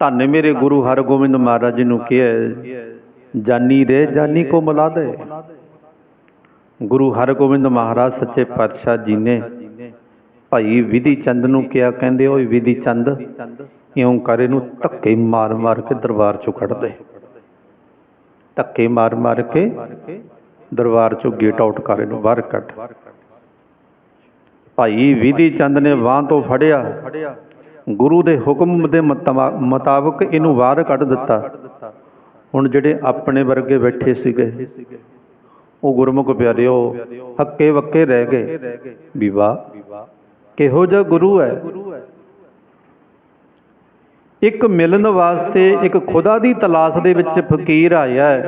ਧੰਨ ਮੇਰੇ ਗੁਰੂ ਹਰਗੋਬਿੰਦ ਮਹਾਰਾਜ ਜੀ ਨੂੰ ਕਿਹਾ ਜਾਨੀ ਰੇ, ਜਾਨੀ ਕੋ ਮਿਲਾ ਦੇ। ਗੁਰੂ ਹਰਗੋਬਿੰਦ ਮਹਾਰਾਜ ਸੱਚੇ ਪਾਤਸ਼ਾਹ ਜੀ ਨੇ ਭਾਈ ਵਿਧੀ ਚੰਦ ਨੂੰ ਕਿਹਾ, ਕਹਿੰਦੇ, ਓਏ ਵਿਧੀ ਚੰਦ, ਇਉਂ ਕਰ ਇਹਨੂੰ ਧੱਕੇ ਮਾਰ ਮਾਰ ਕੇ ਦਰਬਾਰ ਚੋਂ ਕੱਢ ਦੇ। ਧੱਕੇ ਮਾਰ ਮਾਰ ਕੇ ਦਰਬਾਰ ਚੋਂ ਗੇਟ ਆਊਟ ਕਰੇ ਨੂੰ ਬਾਹਰ ਕੱਢ। ਭਾਈ ਵਿਧੀ ਚੰਦ ਨੇ ਬਾਂਹ ਤੋਂ ਫੜਿਆ। ਗੁਰੂ ਦੇ ਹੁਕਮ ਦੇ ਮਤਵਾ- ਮੁਤਾਬਕ ਇਹਨੂੰ ਬਾਹਰ ਕੱਢ ਦਿੱਤਾ। ਹੁਣ ਜਿਹੜੇ ਆਪਣੇ ਵਰਗੇ ਬੈਠੇ ਸੀਗੇ, ਉਹ ਗੁਰਮੁਖ ਪਿਆਰਿਓ, ਹੱਕੇ ਵੱਕੇ ਰਹਿ ਗਏ। ਵੀ ਕਿਹੋ ਜਿਹਾ ਗੁਰੂ ਹੈ? ਇੱਕ ਮਿਲਣ ਵਾਸਤੇ ਇੱਕ ਖੁਦਾ ਦੀ ਤਲਾਸ਼ ਦੇ ਵਿੱਚ ਫਕੀਰ ਆਇਆ ਹੈ।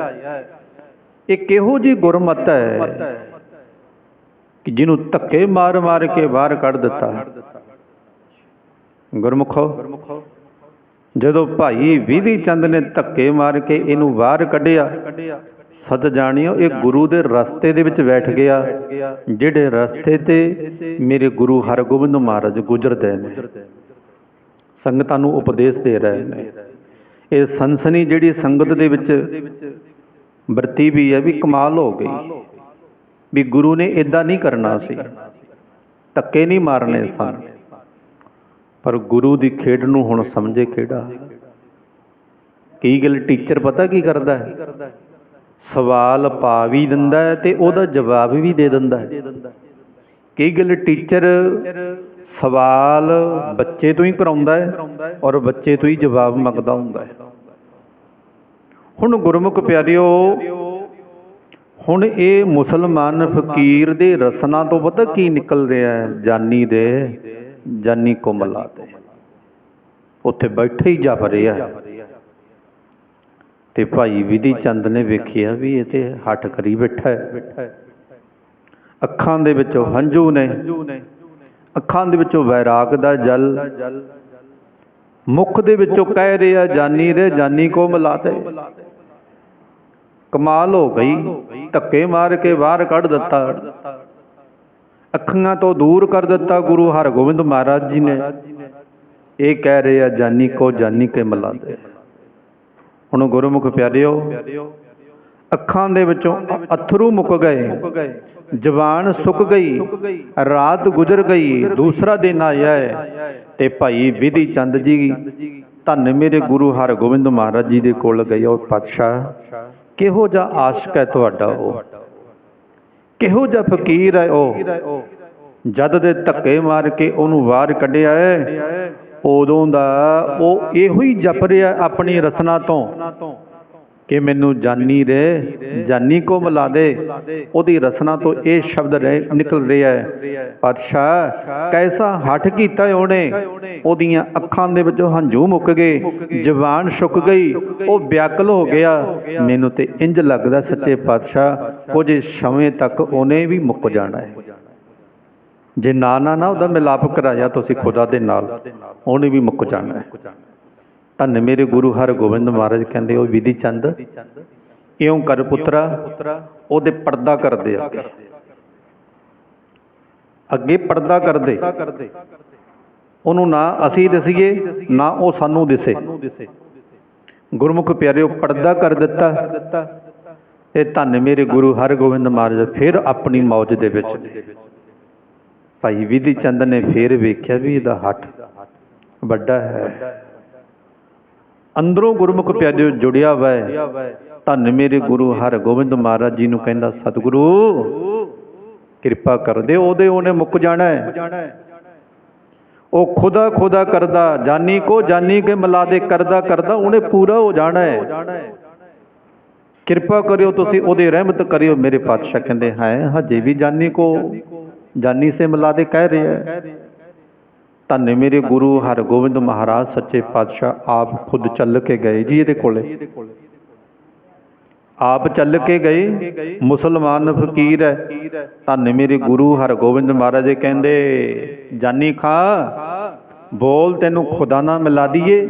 ਇਹ ਕਿਹੋ ਜੀ ਗੁਰਮਤ ਹੈ? ਕਿ ਜਿਹਨੂੰ ਧੱਕੇ ਮਾਰ ਮਾਰ ਕੇ ਬਾਹਰ ਕੱਢ ਦਿੱਤਾ। ਗੁਰਮੁਖੋ, ਜਦੋਂ ਭਾਈ ਵਿਧੀ ਚੰਦ ਨੇ ਧੱਕੇ ਮਾਰ ਕੇ ਇਹਨੂੰ ਬਾਹਰ ਕੱਢਿਆ ਸਤ ਜਾਣਿਓ, ਇਹ ਗੁਰੂ ਦੇ ਰਸਤੇ ਦੇ ਵਿੱਚ ਬੈਠ ਗਿਆ, ਜਿਹੜੇ ਰਸਤੇ ਤੇ ਮੇਰੇ ਗੁਰੂ ਹਰਗੋਬਿੰਦ ਮਹਾਰਾਜ ਗੁਜ਼ਰਦੇ ਨੇ। ਸੰਗਤਾਂ ਨੂੰ ਉਪਦੇਸ਼ ਦੇ ਰਹੇ ਨੇ। ਇਹ ਸੰਸਨੀ ਜਿਹੜੀ ਸੰਗਤ ਦੇ ਵਿੱਚ ਵਰਤੀ ਵੀ ਹੈ, ਵੀ ਕਮਾਲ ਹੋ ਗਈ। ਵੀ ਗੁਰੂ ਨੇ ਇਦਾਂ ਨਹੀਂ ਕਰਨਾ ਸੀ। ਧੱਕੇ ਨਹੀਂ ਮਾਰਨੇ ਸਨ। ਪਰ ਗੁਰੂ ਦੀ ਖੇਡ ਨੂੰ ਹੁਣ ਸਮਝੇ ਕਿਹੜਾ? ਕੀ ਗੱਲ ਟੀਚਰ ਪਤਾ ਕੀ ਕਰਦਾ ਹੈ? ਸਵਾਲ ਪਾ ਵੀ ਦਿੰਦਾ ਹੈ ਤੇ ਉਹਦਾ ਜਵਾਬ ਵੀ ਦੇ ਦਿੰਦਾ ਹੈ। ਕਈ ਗੱਲ ਟੀਚਰ ਸਵਾਲ ਬੱਚੇ ਤੋਂ ਹੀ ਕਰਾਉਂਦਾ ਹੈ ਔਰ ਬੱਚੇ ਤੋਂ ਹੀ ਜਵਾਬ ਮੰਗਦਾ ਹੁੰਦਾ ਹੈ? ਹੁਣ ਗੁਰਮੁਖ ਪਿਆਰਿਓ, ਹੁਣ ਇਹ ਮੁਸਲਮਾਨ ਫਕੀਰ ਦੇ ਰਸਨਾ ਤੋਂ ਪਤਾ ਕੀ ਨਿਕਲ ਰਿਹਾ ਹੈ? ਜਾਨੀ ਦੇ ਜਾਨੀ ਕੋ ਮਿਲਾ ਦੇ ਉੱਥੇ ਬੈਠੇ ਹੀ ਜਪ ਰਿਹਾ ਤੇ ਭਾਈ ਵਿਧੀ ਚੰਦ ਨੇ ਵੇਖਿਆ ਵੀ ਇਹ ਤੇ ਹੱਠ ਕਰੀ ਬੈਠਾ ਹੈ। ਅੱਖਾਂ ਦੇ ਵਿੱਚੋਂ ਹੰਝੂ ਨੇ। ਅੱਖਾਂ ਦੇ ਵਿੱਚੋਂ ਵੈਰਾਗ ਦਾ ਜਲ। ਮੁਖ ਦੇ ਵਿੱਚੋਂ ਕਹਿ ਰਿਹਾ, ਜਾਨੀ ਰੇ, ਜਾਨੀ ਕੋ ਮਿਲਾ ਦੇ ਕਮਾਲ ਹੋ ਗਈ। ਧੱਕੇ ਮਾਰ ਕੇ ਬਾਹਰ ਕੱਢ ਦਿੱਤਾ। ਅੱਖਾਂ ਤੋਂ ਦੂਰ ਕਰ ਦਿੱਤਾ ਗੁਰੂ ਹਰਗੋਬਿੰਦ ਮਹਾਰਾਜ ਜੀ ਨੇ। ਇਹ ਕਹਿ ਰਹੇ ਆ, ਜਾਨੀ ਕੋ ਜਾਨੀ ਕੇ ਮਿਲਾ ਦੇ। ਹੁਣ ਗੁਰਮੁਖ ਪਿਆਰਿਓ, ਅੱਖਾਂ ਦੇ ਵਿੱਚੋਂ ਅ- ਅਥਰੂ ਮੁੱਕ ਗਏ। ਜ਼ਬਾਨ ਸੁੱਕ ਗਈ, ਰਾਤ ਗੁਜ਼ਰ ਗਈ, ਦੂਸਰਾ ਦਿਨ ਆਇਆ ਹੈ ਤੇ ਭਾਈ ਵਿਧੀ ਚੰਦ ਜੀ, ਧੰਨ ਮੇਰੇ ਗੁਰੂ ਹਰਗੋਬਿੰਦ ਮਹਾਰਾਜ ਜੀ ਦੇ ਕੋਲ ਗਏ ਉਹ ਪਾਤਸ਼ਾਹ। ਕਿਹੋ ਜਿਹਾ ਆਸ਼ਕ ਹੈ ਤੁਹਾਡਾ ਉਹ? ਕਿਹੋ ਜਿਹਾ ਫਕੀਰ ਹੈ ਉਹ? ਜਦ ਦੇ ਧੱਕੇ ਮਾਰ ਕੇ ਉਹਨੂੰ ਬਾਹਰ ਕੱਢਿਆ ਹੈ ਉਦੋਂ ਦਾ ਉਹ ਇਹੋ ਹੀ ਜਪ ਰਿਹਾ ਆਪਣੀ ਰਸਨਾ ਤੋਂ। ਕਿ ਮੈਨੂੰ ਜਾਨੀ ਰੇ ਜਾਨੀ ਕੋ ਮਿਲਾ ਦੇ। ਉਹਦੀ ਰਸਨਾ ਤੋਂ ਇਹ ਸ਼ਬਦ ਰਹਿ, ਨਿਕਲ ਰਿਹਾ ਹੈ। ਪਾਤਸ਼ਾਹ, ਕੈਸਾ ਹੱਠ ਕੀਤਾ ਉਹਨੇ? ਉਹਦੀਆਂ ਅੱਖਾਂ ਦੇ ਵਿੱਚੋਂ ਹੰਝੂ ਮੁੱਕ ਗਏ। ਜ਼ਬਾਨ ਸੁੱਕ ਗਈ। ਉਹ ਵਿਆਕਲ ਹੋ ਗਿਆ। ਮੈਨੂੰ ਤੇ ਇੰਜ ਲੱਗਦਾ ਸੱਚੇ ਪਾਤਸ਼ਾਹ, ਕੁਝ ਸਮੇਂ ਤੱਕ ਉਹਨੇ ਵੀ ਮੁੱਕ ਜਾਣਾ ਹੈ। ਜੇ ਨਾ ਨਾ ਨਾ ਉਹਦਾ ਮਿਲਾਪ ਕਰਾਇਆ, ਤੁਸੀਂ ਖੁਦਾ ਦੇ ਨਾਲ, ਉਹਨੇ ਵੀ ਮੁੱਕ ਜਾਣਾ ਹੈ। ਧੰਨ ਮੇਰੇ ਗੁਰੂ ਹਰਗੋਬਿੰਦ ਮਹਾਰਾਜ ਕਹਿੰਦੇ, ਉਹ ਵਿਧੀ ਚੰਦ ਇਉਂ ਕਰ ਪੁੱਤਰਾ, ਉਹਦੇ ਪਰਦਾ ਕਰਦੇ ਆ। ਅੱਗੇ ਪਰਦਾ ਕਰਦੇ। ਉਹਨੂੰ ਨਾ ਅਸੀਂ ਦਿਸੀਏ, ਨਾ ਉਹ ਸਾਨੂੰ ਦਿਸੇ। ਗੁਰਮੁਖ ਪਿਆਰਿਓ, ਪਰਦਾ ਕਰ ਦਿੱਤਾ। ਤੇ ਧੰਨ ਮੇਰੇ ਗੁਰੂ ਹਰਗੋਬਿੰਦ ਮਹਾਰਾਜ, ਫਿਰ ਆਪਣੀ ਮੌਜ ਦੇ ਵਿੱਚ। ਭਾਈ ਵਿਧੀ ਚੰਦ ਨੇ ਫਿਰ ਵੇਖਿਆ ਵੀ ਇਹਦਾ ਹੱਥ ਵੱਡਾ ਹੈ। ਅੰਦਰੋਂ ਗੁਰਮੁਖ ਪਿਆਰਿਓ ਜੁੜਿਆ ਵਾ। ਧੰਨ ਮੇਰੇ ਗੁਰੂ ਹਰਗੋਬਿੰਦ ਮਹਾਰਾਜ ਜੀ ਨੂੰ ਕਹਿੰਦਾ ਸਤਿਗੁਰੂ ਕਿਰਪਾ ਕਰ ਦੇ ਉਹਦੇ ਉਹਨੇ ਮੁੱਕ ਜਾਣਾ ਹੈ। ਉਹ ਖੁਦਾ ਖੁਦਾ ਕਰਦਾ ਜਾਨੀ ਕੋ ਜਾਨੀ ਕੇ ਮਿਲਾ ਦੇ ਕਰਦਾ ਕਰਦਾ ਉਹਨੇ ਪੂਰਾ ਹੋ ਜਾਣਾ ਹੈ। ਕਿਰਪਾ ਕਰਿਓ ਤੁਸੀਂ ਉਹਦੇ ਰਹਿਮਤ ਕਰਿਓ ਮੇਰੇ ਪਾਤਸ਼ਾਹ ਕਹਿੰਦੇ ਹੈ ਹਜੇ ਵੀ ਜਾਨੀ ਕੋ ਜਾਨੀ ਸੇ ਮਿਲਾ ਦੇ ਕਹਿ ਰਿਹਾ ਹੈ। ਧੰਨ ਮੇਰੇ ਗੁਰੂ ਹਰਗੋਬਿੰਦ ਮਹਾਰਾਜ ਸੱਚੇ ਪਾਤਸ਼ਾਹ ਆਪ ਖੁਦ ਚੱਲ ਕੇ ਗਏ ਜੀ ਇਹਦੇ ਕੋਲੇ। ਆਪ ਚੱਲ ਕੇ ਗਏ, ਮੁਸਲਮਾਨ ਫਕੀਰ ਹੈ। ਧੰਨ ਮੇਰੇ ਗੁਰੂ ਹਰਗੋਬਿੰਦ ਮਹਾਰਾਜ ਜੀ ਕਹਿੰਦੇ, ਜਾਨੀ ਖਾ, ਬੋਲ ਤੈਨੂੰ ਖੁਦਾ ਨਾ ਮਿਲਾ ਦਈਏ।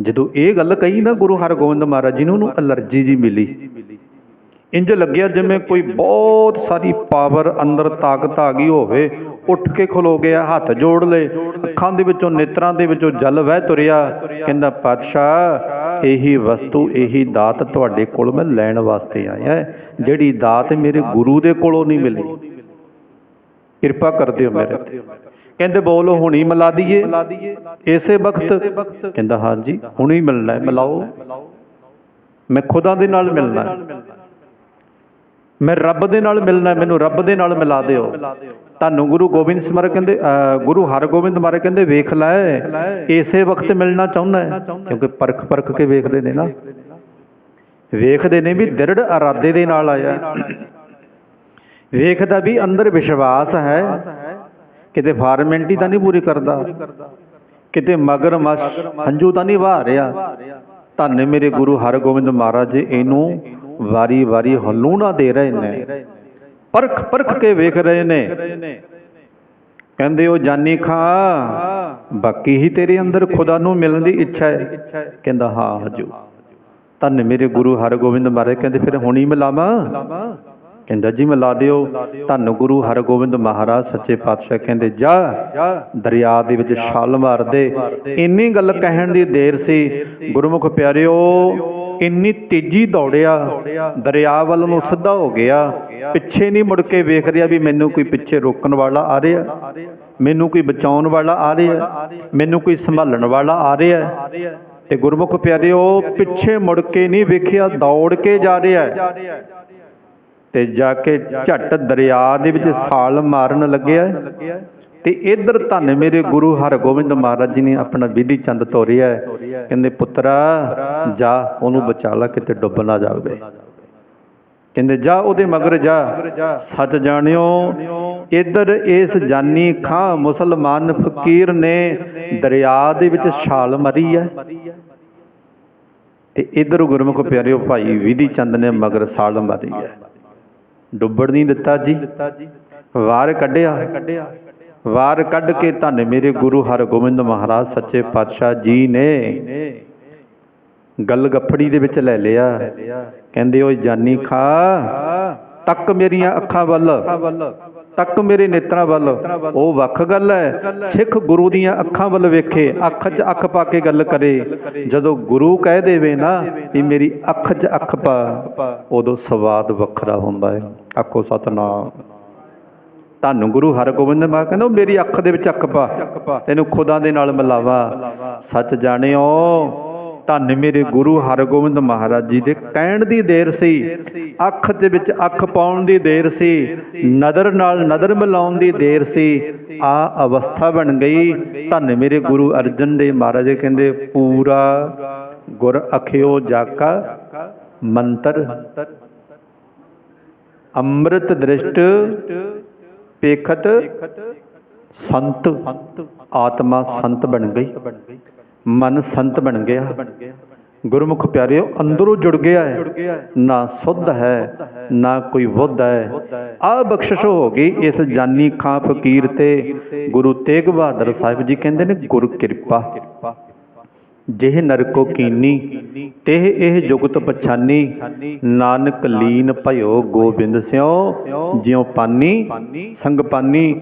ਜਦੋਂ ਇਹ ਗੱਲ ਕਹੀ ਨਾ ਗੁਰੂ ਹਰਗੋਬਿੰਦ ਮਹਾਰਾਜ ਜੀ ਨੂੰ, ਉਹਨੂੰ ਅਲਰਜੀ ਜੀ ਮਿਲੀ। ਇੰਜ ਲੱਗਿਆ ਜਿਵੇਂ ਕੋਈ ਬਹੁਤ ਸਾਰੀ ਪਾਵਰ ਅੰਦਰ ਤਾਕਤ ਆ ਗਈ ਹੋਵੇ। ਉੱਠ ਕੇ ਖਲੋ ਗਿਆ, ਹੱਥ ਜੋੜ ਲਏ, ਅੱਖਾਂ ਦੇ ਵਿੱਚੋਂ ਨੇਤਰਾਂ ਦੇ ਵਿੱਚੋਂ ਜਲ ਵਹਿ ਤੁਰਿਆ। ਕਹਿੰਦਾ, ਪਾਤਸ਼ਾਹ, ਇਹੀ ਵਸਤੂ, ਇਹੀ ਦਾਤ ਤੁਹਾਡੇ ਕੋਲ ਮੈਂ ਲੈਣ ਵਾਸਤੇ ਆਇਆ ਹੈ। ਜਿਹੜੀ ਦਾਤ ਮੇਰੇ ਗੁਰੂ ਦੇ ਕੋਲੋਂ ਨਹੀਂ ਮਿਲੀ। ਕਿਰਪਾ ਕਰ ਦਿਓ ਮੇਰੇ ਤੇ। ਕਹਿੰਦੇ, ਬੋਲ, ਹੁਣੀ ਮਿਲਾ ਦਈਏ। ਇਸੇ ਵਕਤ ਕਹਿੰਦਾ, ਹਾਂਜੀ, ਹੁਣੀ ਮਿਲਣਾ ਹੈ, ਮਿਲਾਓ। ਮੈਂ ਖੁਦਾ ਦੇ ਨਾਲ ਮਿਲਣਾ ਹੈ। ਮੈਂ ਰੱਬ ਦੇ ਨਾਲ ਮਿਲਣਾ, ਮੈਨੂੰ ਰੱਬ ਦੇ ਨਾਲ ਮਿਲਾ ਦਿਓ। ਤੁਹਾਨੂੰ ਗੁਰੂ ਗੋਬਿੰਦ ਸਿੰਘ ਮਹਾਰਾਜ ਕਹਿੰਦੇ ਗੁਰੂ ਹਰਗੋਬਿੰਦ ਮਹਾਰਾਜ ਕਹਿੰਦੇ, ਵੇਖ ਲੈ, ਇਸੇ ਵਕਤ ਮਿਲਣਾ ਚਾਹੁੰਦਾ ਹੈ। ਕਿਉਂਕਿ ਪਰਖ ਪਰਖ ਕੇ ਵੇਖਦੇ ਨੇ ਨਾ। ਵੇਖਦੇ ਨੇ ਵੀ ਦ੍ਰਿੜ ਇਰਾਦੇ ਦੇ ਨਾਲ ਆਇਆ। ਵੇਖਦਾ ਵੀ ਅੰਦਰ ਵਿਸ਼ਵਾਸ ਹੈ। ਕਿਤੇ ਫਾਰਮੈਲਿਟੀ ਤਾਂ ਨਹੀਂ ਪੂਰੀ ਕਰਦਾ। ਕਿਤੇ ਮਗਰ ਮਸ ਹੰਝੂ ਤਾਂ ਨਹੀਂ ਵਹਾ ਰਿਹਾ। ਧੰਨ ਮੇਰੇ ਗੁਰੂ ਹਰਗੋਬਿੰਦ ਮਹਾਰਾਜ ਜੀ, ਇਹਨੂੰ ਵਾਰੀ ਵਾਰੀ ਹਲੂਣਾ ਦੇ ਰਹੇ ਨੇ। ਪਰਖ ਪਰਖ ਕੇ ਵੇਖ ਰਹੇ ਨੇ। ਕਹਿੰਦੇ ਉਹ ਜਾਨੀ ਖਾਂ, ਬਾਕੀ ਹੀ ਤੇਰੇ ਅੰਦਰ ਖੁਦਾ ਨੂੰ ਮਿਲਣ ਦੀ ਇੱਛਾ ਹੈ। ਕਹਿੰਦਾ, ਹਾਂ, ਹਜੂ। ਧੰਨ ਮੇਰੇ ਗੁਰੂ ਹਰਗੋਬਿੰਦ ਮਹਾਰਾਜ, ਕਹਿੰਦੇ, ਫਿਰ ਹੁਣੀ ਮਿਲਾਵਾਂ? ਕਹਿੰਦਾ, ਜੀ, ਮਿਲਾ ਦਿਓ। ਧੰਨ ਗੁਰੂ ਹਰਗੋਬਿੰਦ ਮਹਾਰਾਜ, ਸੱਚੇ ਪਾਤਸ਼ਾਹ ਕਹਿੰਦੇ, ਜਾ, ਦਰਿਆ ਦੇ ਵਿੱਚ ਛਾਲ ਮਾਰ ਦੇ। ਇੰਨੀ ਗੱਲ ਕਹਿਣ ਦੀ ਦੇਰ ਸੀ। ਗੁਰਮੁਖ ਪਿਆਰਿਓ ਇੰਨੀ ਤੇਜ਼ੀ ਦੌੜਿਆ, ਦਰਿਆ ਵੱਲ ਨੂੰ ਸਿੱਧਾ ਹੋ ਗਿਆ। ਪਿੱਛੇ ਨਹੀਂ ਮੁੜ ਕੇ ਵੇਖ ਰਿਹਾ ਵੀ ਮੈਨੂੰ ਕੋਈ ਪਿੱਛੇ ਰੋਕਣ ਵਾਲਾ ਆ ਰਿਹਾ। ਮੈਨੂੰ ਕੋਈ ਬਚਾਉਣ ਵਾਲਾ ਆ ਰਿਹਾ। ਮੈਨੂੰ ਕੋਈ ਸੰਭਾਲਣ ਵਾਲਾ ਆ ਰਿਹਾ। ਤੇ ਗੁਰਮੁਖ ਪਿਆਰਿਓ, ਪਿੱਛੇ ਮੁੜ ਕੇ ਨਹੀਂ ਵੇਖਿਆ, ਦੌੜ ਕੇ ਜਾ ਰਿਹਾ। ਹੈ ਤੇ ਜਾ ਕੇ ਝਟ ਦਰਿਆ ਦੇ ਵਿੱਚ ਛਾਲ ਮਾਰਨ ਲੱਗਿਆ। ਤੇ ਇਧਰ ਧੰਨ ਮੇਰੇ ਗੁਰੂ ਹਰਗੋਬਿੰਦ ਮਹਾਰਾਜ ਜੀ ਨੇ ਆਪਣਾ ਵਿਧੀ ਚੰਦ ਤੋਰਿਆ ਕਹਿੰਦੇ, ਪੁੱਤਰਾ, ਜਾ, ਉਹਨੂੰ ਬਚਾ ਲੈ, ਕਿਤੇ ਡੁੱਬ ਨਾ ਜਾਵੇ। ਕਹਿੰਦੇ, ਜਾ ਉਹਦੇ ਮਗਰ ਜਾ, ਸੱਚ ਜਾਣਿਓ, ਇਧਰ ਇਸ ਜਾਨੀ ਖਾਂ ਮੁਸਲਮਾਨ ਫਕੀਰ ਨੇ ਦਰਿਆ ਦੇ ਵਿੱਚ ਛਾਲ ਮਾਰੀ ਹੈ। ਤੇ ਇਧਰ ਗੁਰਮੁਖ ਪਿਆਰਿਓ ਭਾਈ ਵਿਧੀ ਚੰਦ ਨੇ ਮਗਰ ਛਾਲ ਮਾਰੀ ਹੈ। ਡੁੱਬੜ ਨਹੀਂ ਦਿੱਤਾ ਜੀ। ਵਾਰ ਕੱਢਿਆ। ਵਾਰ ਕੱਢ ਕੇ ਧੰਨ ਮੇਰੇ ਗੁਰੂ ਹਰਗੋਬਿੰਦ ਮਹਾਰਾਜ ਸੱਚੇ ਪਾਤਸ਼ਾਹ ਜੀ ਨੇ ਗੱਲ ਗੱਫੜੀ ਦੇ ਵਿੱਚ ਲੈ ਲਿਆ। ਕਹਿੰਦੇ, ਓਏ ਜਾਨੀ ਖਾ, ਤੱਕ ਮੇਰੀਆਂ ਅੱਖਾਂ ਵੱਲ, ਤੱਕ ਮੇਰੇ ਨੇਤਰਾਂ ਵੱਲ, ਉਹ ਵੱਖ ਗੱਲ ਹੈ ਸਿੱਖ ਗੁਰੂ ਦੀਆਂ ਅੱਖਾਂ ਵੱਲ ਵੇਖੇ, ਅੱਖ 'ਚ ਅੱਖ ਪਾ ਕੇ ਗੱਲ ਕਰੇ। ਜਦੋਂ ਗੁਰੂ ਕਹਿ ਦੇਵੇ ਨਾ ਵੀ ਮੇਰੀ ਅੱਖ 'ਚ ਅੱਖ ਪਾ, ਉਦੋਂ ਸਵਾਦ ਵੱਖਰਾ ਹੁੰਦਾ ਹੈ ਆਖੋ ਸਤਨਾਮ। ਤੁਹਾਨੂੰ ਗੁਰੂ ਹਰਗੋਬਿੰਦ ਮਾ ਕਹਿੰਦਾ, ਉਹ ਮੇਰੀ ਅੱਖ ਦੇ ਵਿੱਚ ਅੱਖ ਪਾ, ਤੈਨੂੰ ਖੁਦਾ ਦੇ ਨਾਲ ਮਿਲਾਵਾ। ਸੱਚ ਜਾਣਿਓ, ਧੰਨ ਮੇਰੇ ਗੁਰੂ ਹਰਗੋਬਿੰਦ ਮਹਾਰਾਜ ਜੀ ਦੇ ਕਹਿਣ ਦੀ ਦੇਰ ਸੀ। ਅੱਖ ਦੇ ਵਿੱਚ ਅੱਖ ਪਾਉਣ ਦੀ ਦੇਰ ਸੀ। ਨਦਰ ਨਾਲ ਨਦਰ ਮਿਲਾਉਣ ਦੀ ਦੇਰ ਸੀ। ਆ ਅਵਸਥਾ ਬਣ ਗਈ। ਧੰਨ ਮੇਰੇ ਗੁਰੂ ਅਰਜਨ ਦੇਵ ਮਹਾਰਾਜ ਕਹਿੰਦੇ, ਪੂਰਾ ਗੁਰ ਅਖਿਓ ਜਾਕਾ, ਮੰਤਰ, ਅੰਮ੍ਰਿਤ ਦ੍ਰਿਸ਼ਟ ਪੇਖਤ ਸੰਤ ਆਤਮਾ ਸੰਤ ਬਣ ਗਈ। ਮਨ ਸੰਤ ਬਣ ਗਿਆ। ਗੁਰਮੁਖ ਪਿਆਰਿਓ, ਅੰਦਰੋਂ ਜੁੜ ਗਿਆ ਹੈ। ਨਾ ਸੁੱਧ ਹੈ, ਨਾ ਕੋਈ ਬੁੱਧ ਹੈ। ਆ ਬਖਸ਼ਿਸ਼ ਹੋ ਗਈ ਇਸ ਜਾਨੀ ਖਾਂ ਫਕੀਰ ਤੇ ਗੁਰੂ ਤੇਗ ਬਹਾਦਰ ਸਾਹਿਬ ਜੀ ਕਹਿੰਦੇ ਨੇ, ਗੁਰ ਕਿਰਪਾ। ਜਿਹ ਨਰਕੋ ਕੀਨੀ, ਤਿਹ ਇਹ ਜੁਗਤ ਪਛਾਨੀ, ਨਾਨਕ ਲੀਨ ਭਇਓ ਗੋਬਿੰਦ ਸਿਓ, ਜਿਉ ਪਾਨੀ, ਸੰਗ ਪਾਨੀ